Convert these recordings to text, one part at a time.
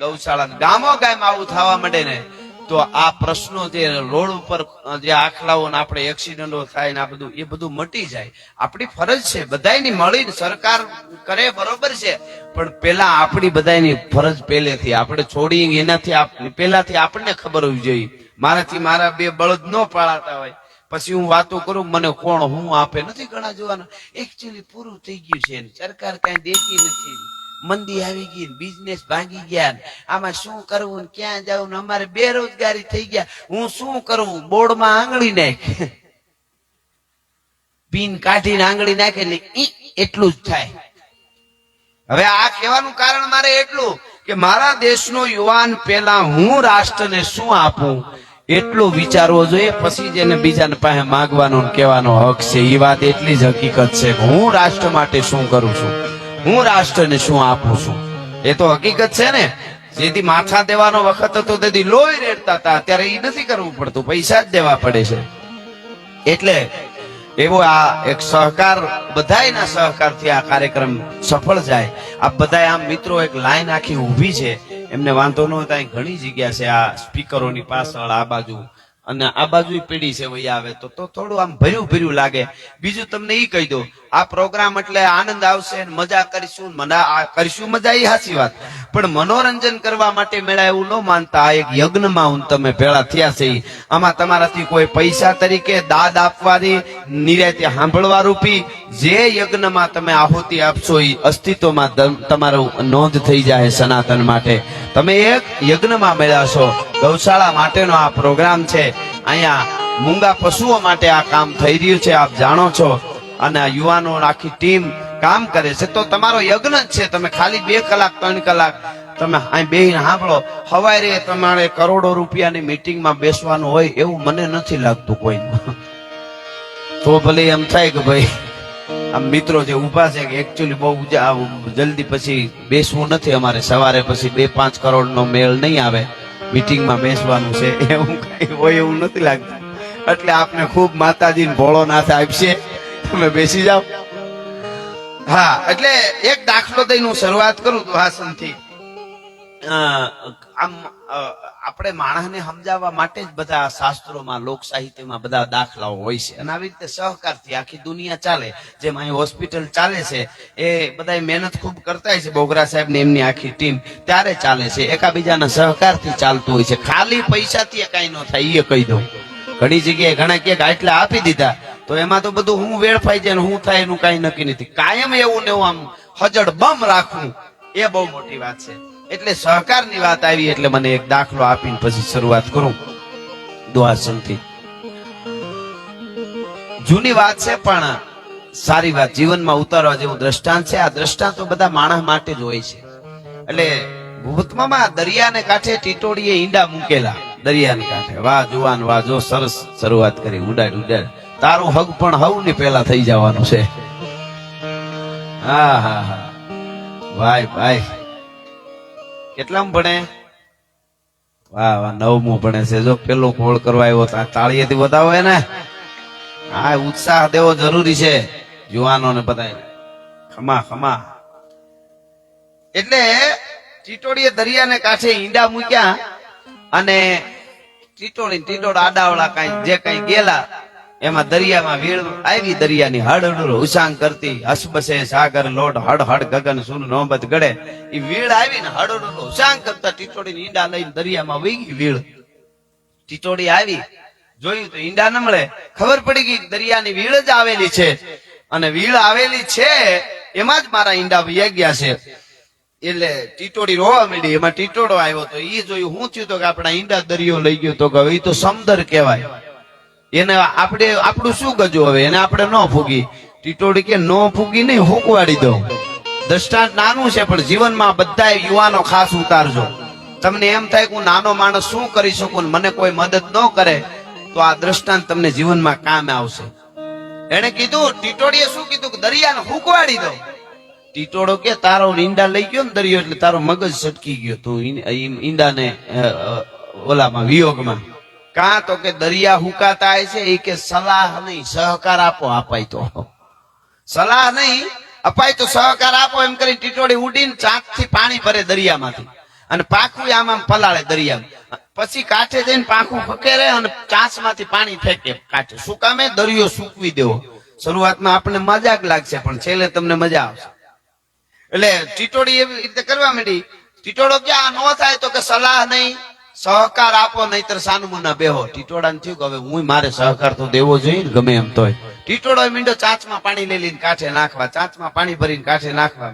ગૌશાળા ગામો ગામ આવું થવા માંડે ને, તો આ પ્રશ્નો જે રોડ ઉપર, જે આખલાઓ આપણે એક્સિડન્ટો થાય ને આ બધું, એ બધું મટી જાય. આપણી ફરજ છે બધાની મળીને સરકાર કરે બરોબર છે, પણ પેલા આપણી બધાની ફરજ પહેલેથી, આપણે છોડી એનાથી પેલાથી આપણને ખબર હોવી જોઈએ. મારાથી મારા બે બળદ ન પાળાતા હોય. પછી હું વાતો કરું, મને કોણ હું આપે નથી ઘણા જોવાના. એકચ્યુઅલી પૂરું થઈ ગયું છે સરકાર કઈ દેતી નથી. મંદી આવી ગઈ બિઝનેસ ભાંગી ગયા આમાં શું કરવું ક્યાં જવું અમારે બેરોજગારી થઈ ગયા. હું શું કરું? બોર્ડમાં આંગળી નાખ. પીન કાઢીને આંગળી નાખે એટલે એટલું જ થાય. હવે આ કહેવાનું કારણ મારે એટલું કે મારા દેશનો યુવાન પેલા હું રાષ્ટ્રને શું આપું? એટલું વિચારવો જોઈએ. પછી જેને બીજાને પાસે માગવાનો કહેવાનો હક છે. એ વાત એટલી જ હકીકત છે હું રાષ્ટ્ર માટે શું કરું છું? હું રાષ્ટ્રને શું આપું છું? એ તો હકીકત છે ને. જેથી માથા દેવાનો વખત હતો તેથી લોહી રેડતા હતા. અત્યારે એ નથી કરવું પડતું. પૈસા જ દેવા પડે છે. એટલે એવો આ એક સહકાર, બધાયના સહકારથી આ કાર્યક્રમ સફળ જાય. આ બધા આમ મિત્રો એક લાઈન આખી ઊભી છે. એમને વાંધો ન હોય ઘણી જગ્યા છે આ સ્પીકરોની પાછળ, આ બાજુ. અને આ બાજુ પેઢી છે વહી આવે તો થોડું આમ ભર્યું ભર્યું લાગે. બીજું તમને ઈ કહી દઉં, આ પ્રોગ્રામ એટલે આનંદ આવશે મજા કરીશું મના કરીશું મજા એ સાચી વાત. પણ મનોરંજન કરવા માટે મેળા એવું ન માનતા, આ એક યજ્ઞમાં હું તમે ભેળા થયા છે. આમાં તમારાથી કોઈ પૈસા તરીકે દાદ આપવાની નિરાયતી સાંભળવા રૂપી જે યજ્ઞમાં તમે આહુતિ આપશો એ અસ્તિત્વમાં તમારું નોંધ થઈ જાય સનાતન માટે. તમે એક યજ્ઞમાં મેળવશો ગૌશાળા માટેનો આ પ્રોગ્રામ છે. અહીંયા મૂંગા પશુઓ માટે આ કામ થઈ રહ્યું છે, આપ જાણો છો. અને આ યુવાનો આખી ટીમ કામ કરે છે. તો તમારો યજ્ઞ જ છે. તમે ખાલી બે કલાક, ત્રણ કલાક તમે અહીં બેહીને સાંભળો. હવારે તમારે કરોડો રૂપિયાની મીટિંગમાં બેસવાનું હોય એવું મને નથી લાગતું કોઈ. તો ભલે એમ થાય કે ભાઈ, આમ મિત્રો જે ઊભા છે કે એકચ્યુઅલી બહુ જલ્દી પછી બેસવું નથી અમારે. સવારે પછી બે પાંચ કરોડનો મેળ નહીં આવે. મીટિંગમાં બેસવાનું છે. એવું કઈ હોય એવું નથી લાગતું. એટલે આપને ખૂબ માતાજી ભોળો નાથ આપશે. તમે બેસી જાઓ. હા, એટલે એક દાખલો દઈને હું શરૂઆત કરું દુહાસનથી આમ આપણે માણસને સમજાવવા માટે જ બધા શાસ્ત્રોમાં લોક સાહિત્યમાં બધા દાખલાઓ હોય છે. અને આવી રીતે સહકારથી આખી દુનિયા ચાલે, જેમ અહીં હોસ્પિટલ ચાલે છે, એ બધા મહેનત ખૂબ કરતા હોય છે, બોગરા સાહેબ ને એમની આખી ટીમ ત્યારે ચાલે છે. એકાબીજાના સહકારથી ચાલતું હોય છે. ખાલી પૈસાથી કાંઈ ન થાય એ કહી દઉં. ઘણી જગ્યાએ ઘણા કે આટલા આપી દીધા, તો એમાં તો બધું હું વેડફાઈ જાય હું થાય એનું કાંઈ નક્કી નથી. કાયમ એવું ને એવું આમ હજડ બમ રાખવું, એ બહુ મોટી વાત છે. એટલે સહકારની વાત આવી, એટલે મને એક દાખલો આપીને પછી શરૂઆત કરું. દુઆસનથી. જૂની વાત છે, પણ સારી વાત. જીવનમાં ઉતારવા જેવું દ્રષ્ટાંત છે. આ દ્રષ્ટાંતો બધા માણસ માટે જ હોય છે. એટલે ભૂતમાં દરિયાને કાંઠે ટીટોડીએ ઈંડા મૂકેલા. દરિયાને કાંઠે. વાહ, જુવાન, વાહ, જો સરસ શરૂઆત કરી. ઉડાડ ઉડાડ. તારું હગ પણ હવની પેલા થઈ જવાનું છે. હા હા હા. ભાઈ ભાઈ. કેટલામાં ભણે? વાહ વાહ નવમું ભણે છે. જો પેલો કોળ કરવા આવ્યો તાળીએથી બતાવો એને. આ ઉત્સાહ દેવો જરૂરી છે યુવાનોને બધાય ખમા ખમા. એટલે ટીટોડીએ દરિયાને કાંઠે ઈંડા મૂક્યા અને ટીટોડી ટીટોડ આડાવડા કઈ જે કઈ ગયેલા એમાં દરિયામાં વીળ આવી દરિયાની હડ ઉસાંગ કરતી હસબસે સાગર, લોટ હડ હડ ગગન, સુન, નોબત, ગળે. એ વીળ આવીને હડ ઉસાંગ કરતા ટીટોડી ઈંડા લઈને દરિયામાં વહી ગઈ વીળ ટીટોડી આવી, જોયું તો ઈંડા ન મળે. ખબર પડી ગઈ, દરિયાની વીળ જ આવેલી છે. અને વીળ આવેલી છે, એમાં જ મારા ઈંડા વહી ગયા છે. એટલે ટીટોડી રોવા માંડી, એમાં ટીટોડો આવ્યો તો એ જોયું, હું થયું તો કે આપણા ઈંડા દરિયો લઈ ગયો તો કે એ તો સમદર કહેવાય. એને આપણે, આપણું શું ગજુ હવે? એને આપણે ન ફૂગી. ટીટોડી કે ન ફૂગી નહીં, હુંકવાડી દઉં. દ્રષ્ટાંત નાનું છે, પણ જીવનમાં બધા યુવાનો ખાસ ઉતારજો. તમને એમ થાય કે હું નાનો માણસ શું કરી શકું મને કોઈ મદદ ન કરે, તો આ દ્રષ્ટાંત તમને જીવનમાં કામ આવશે. એને કીધું ટીટોડીએ શું કીધું? કે દરિયાને હુકવાડી દો ટીટોડો કે, તારો ઈંડા લઈ ગયો ને દરિયો, એટલે તારો મગજ સટકી ગયો. તું ઈંડાને ઓલામાં, વિયોગમાં. કાં તો કે દરિયા હુકાતા છે એ કે સલાહ નહીં, સહકાર આપો, અપાય તો. સલાહ નહીં, અપાય તો સહકાર આપો, એમ કરી ટીટોડી ઉડીને ચાંચથી પાણી ભરે દરિયામાંથી. અને પાખું આમ આમ પલાળે દરિયા પછી કાંઠે જઈને પાખું ફકેરે અને ચાંચમાંથી પાણી ફેંકે કાંઠે. શું કામે દરિયો સૂકવી દેવો. શરૂઆતમાં આપણને મજાક લાગશે, પણ છેલ્લે તમને મજા આવશે. એટલે ટીટોડી એવી રીતે કરવા માંડી. ટીટોડો ક્યાં નો થાય તો કે સલાહ નહીં સહકાર આપો, નહીતર સાનુમુના બેહો. ટીટોડા થયું કે હવે હું મારે સહકાર તો દેવો જોઈએ ને, ગમે એમ તોય ટીટોડો મીંડો ચાંચમાં પાણી લઈ લઈને કાંઠે નાખવા, ચાંચમાં પાણી ભરીને કાંઠે નાખવા.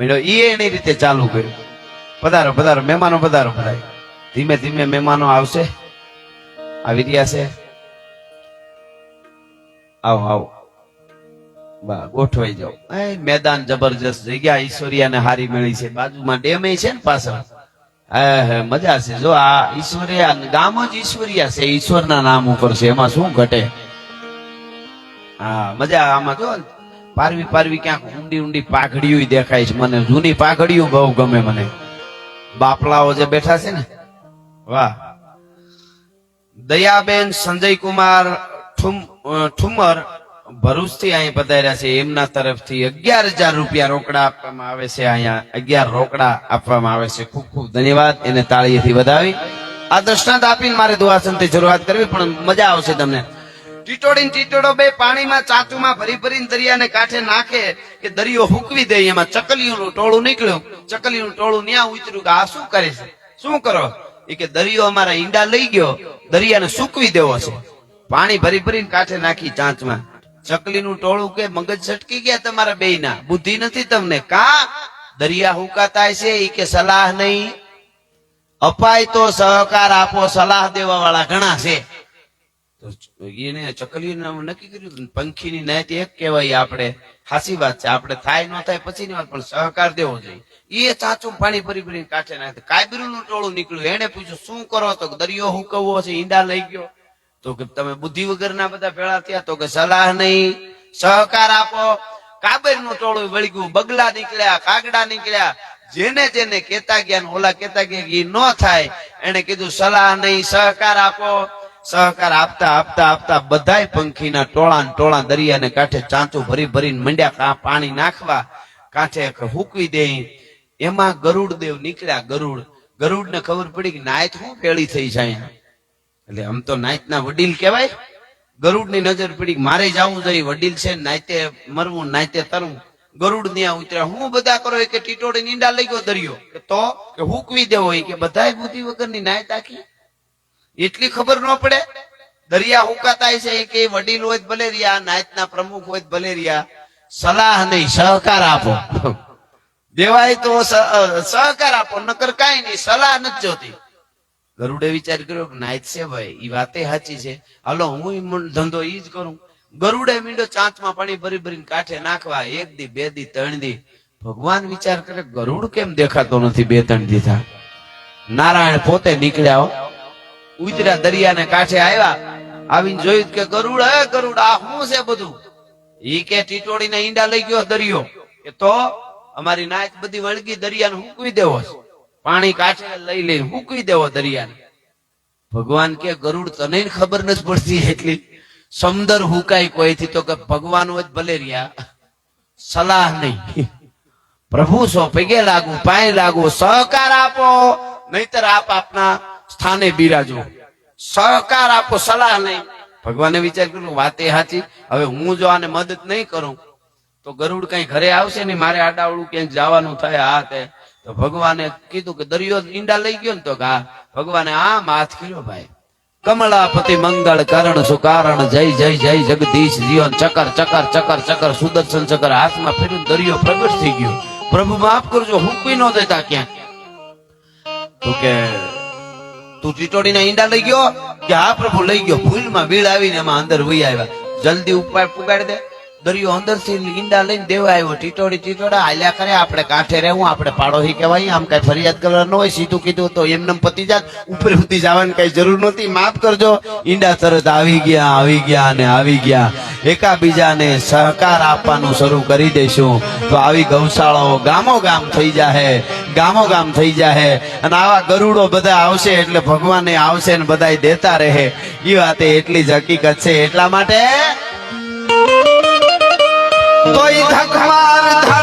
મીંડો એ એની રીતે ચાલુ કર્યું. પધારો પધારો, મહેમાનો પધારો. પધારો ધીમે ધીમે મહેમાનો આવશે. આવી રહ્યા છે. આવો આવો. બા, ગોઠવાઈ જાઓ. મેદાન જબરજસ્ત જગ્યા ઈશ્વરિયાને હારી મળી છે. બાજુમાં ડેમે છે ને પાછળ. મજા છે. જો આ ઈશ્વરિયા ગામ જ ઈશ્વરિયા છે, ઈશ્વરના નામ ઉપર છે. એમાં શું ઘટે? હા, મજા આમાં. જો, પારવી પારવી ક્યાંક ઊંડી ઊંડી પાઘડીઓ દેખાય છે. મને જૂની પાઘડીયું બહુ ગમે મને. બાપલાઓ જે બેઠા છે ને. વાહ. દયાબેન સંજય કુમાર ઠુમર ભરૂચથી અહીં પધાર્યા છે. એમના તરફથી અગિયાર હજાર રૂપિયા રોકડા આપવામાં આવે છે. અહીંયા અગિયાર રોકડા આપવામાં આવે છે. ખૂબ ખૂબ ધન્યવાદ. એને તાળીએથી વધાવી. આ દ્રષ્ટાંત આપીને મારે દુઆસનથી શરૂઆત કરવી, પણ મજા આવશે તમને. ટીટોડી ટીટોડો બે પાણીમાં ચાચુમાં ભરી ભરીને દરિયાને કાંઠે નાખે કે દરિયો હુકવી દે, એમાં ચકલીઓનું ટોળું નીકળ્યું. ચકલીનું ટોળું ન્યા ઉતર્યું કે આ શું કરે છે? શું કરો? એ કે દરિયો અમારા ઈંડા લઈ ગયો. દરિયાને સૂકવી દેવો છે. પાણી ભરી ભરીને કાંઠે નાખી ચાંચમાં. ચકલીનું ટોળું કે મગજ છટકી ગયા તમારા ના બુદ્ધિ નથી તમને? કા? દરિયા હુકાતા છે એ કે સલાહ નહીં. અપાય તો સહકાર આપો, સલાહ દેવા વાળા ઘણા છે. એને ચકલી નક્કી કર્યું પંખીની નહીં એક કહેવાય આપણે. હાસી વાત છે, આપણે થાય ન થાય પછીની વાત, પણ સહકાર દેવો જોઈએ. એ ચાચું પાણી ભરી ભરી કાંઠે નાખે. કાયબીરું ટોળું નીકળ્યું. એને પૂછ્યું, શું કરો તો? દરિયો હુકવવો છે, ઈંડા લઈ ગયો. તો કે તમે બુદ્ધિ વગરના બધા ભેળા થયા, તો કે સલાહ નહીં. સહકાર આપો. કાબરનું ટોળું વળી ગયું બગલા નીકળ્યા, કાગડા નીકળ્યા. જેને જેને કેતા ગયા ઓલા કેતા ગયા ઈ ન થાય. એને કીધું, સલાહ નહીં, સહકાર આપો. સહકાર આપતા આપતા આપતા બધાય પંખીના ટોળા ને ટોળા દરિયાને કાંઠે ચાંચું ભરી ભરીને મંડ્યા પાણી નાખવા. કાંઠે હુકવી દે એમાં ગરુડ દેવ નીકળ્યા ગરુડ. ગરુડ ને ખબર પડી કે નાયત શું ફેળી થઈ અહીંયા એટલે આમ તો નાયતના વડીલ કહેવાય. ગરુડની નજર પડી મારે જવું જોઈએ વડીલ છે નાયતે મરવું નાયતે તરવું. ગરુડ ત્યાં ઉતર્યા. હું બધા કરો કે ટીટોડી નીંડા લઈ ગયો દરિયો. તો? કે હુકવી દેવો કે બધાય બુદ્ધિ વગરની નાયત આખી એટલી ખબર ન પડે. દરિયા હુકાતા છે કે વડીલ હોય ભલે રહ્યા નાયતના પ્રમુખ હોય ભલે રહ્યા. સલાહ નહીં, સહકાર આપો. દેવાય તો સહકાર આપો, નકર કાંઈ નહીં, સલાહ નથી જોતી. ગરુડે વિચાર કર્યો કે નાયત છે ભાઈ એ વાતે સાચી છે. હાલો, હું ધંધો ઈ જ કરું. ગરુડે મીંડો ચાંચમાં પાણી ભરી ભરીને કાંઠે નાખવા, એક દી, બે દી, ત્રણ દી. ભગવાન વિચાર કરે, ગરુડ કેમ દેખાતો નથી? બે ત્રણ દીધા નારાયણ પોતે નીકળ્યા. ઉતર્યા દરિયાને કાંઠે આવ્યા. આવીને જોયું કે ગરુડ, હે ગરુડ, આ શું છે બધું? ઈ કે ટીટોડીને ઈંડા લઈ ગયો દરિયો. કે, તો અમારી નાચ બધી વળગી દરિયાને હુકવી દેવો છે. પાણી કાંઠે લઈ લઈ હુકવી દેવો દરિયાને. ભગવાન કે ગરુડ, તને ખબર નથી પડતી એટલી. સમદર હુકાય કોઈથી તો કે ભગવાન જ ભલે રહ્યા. સલાહ નહીં. પ્રભુ સો પગે લાગુ, પાય લાગુ, સહકાર આપો. નહીતર આપ આપના સ્થાને બિરાજો. સહકાર આપો, સલાહ નહીં. ભગવાને વિચાર કર્યો, વાતે સાચી હવે હું જો આને મદદ નહીં કરું, તો ગરુડ કઈ ઘરે આવશે ને મારે આડાવડું ક્યાંક જવાનું થાય, આ તે તો ભગવાને કીધું કે દરિયો ઈંડા લઈ ગયો ને તો કે, ભગવાને આમ હાથ કર્યો ભાઈ. કમળાપતિ મંગળ કરણ સુકારણ, જય જય જય, જગદીશ, જીવન, ચકર ચકર ચકર ચકર, સુદર્શન, ચકર, હાથમાં ફેર્યું દરિયો પ્રગટ થઈ ગયો. પ્રભુ માફ કરજો, હું કોઈ ન દેતા ક્યાંક તો કે, તું ટીટોડીના ઈંડા લઈ ગયો? કે હા પ્રભુ લઈ ગયો? ફૂલમાં બીડ આવીને એમાં અંદર વહી આવ્યા. જલ્દી ઉપર પુગાડી દે. દરિયો અંદરથી ઈંડા લઈને દેવા આવ્યો. ટીટોડી ટીટોડા હાલ્યા કરે, આપણે કાંઠે રહેવું, આપણે પાડોશી કહેવાય, આમ કઈ ફરિયાદ કરવાનું હોય, સીધું કીધું તો એમને પતી જાત. ઉપર સુધી જવાની કઈ જરૂર નહોતી. માફ કરજો. ઈંડા તરત આવી ગયા આવી ગયા અને આવી ગયા. એકાબીજાને સહકાર આપવાનું શરૂ કરી દઈશું. તો આવી ગૌશાળાઓ ગામો ગામ થઈ જાહે ગામો ગામ થઈ જાહે. અને આવા ગરુડો બધા આવશે એટલે ભગવાને આવશે ને બધા દેતા રહે. એ વાતે એટલી જ હકીકત છે. એટલા માટે তুই ধাকমার ধা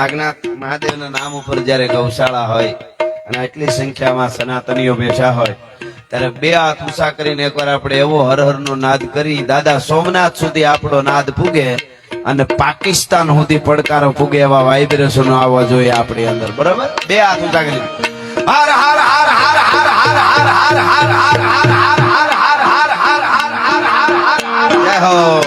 નાગનાથ મહાદેવના નામ ઉપર જ્યારે ગૌશાળા હોય અને આટલી સંખ્યામાં સનાતનીઓ બેઠા હોય ત્યારે બે હાથ ઉષા કરીને એકવાર આપણે એવો હરહરનો નાદ કરી દાદા સોમનાથ સુધી આપણો નાદ પૂગે અને પાકિસ્તાન સુધી પડકારો પૂગે એવા વાઇબ્રેશનો આવવા જોઈએ આપણી અંદર બરાબર બે હાથ ઊંચા કરી હર હર હર હર હર હર હર હર હર હર હર હર હર હર હર હર હર હર જય હો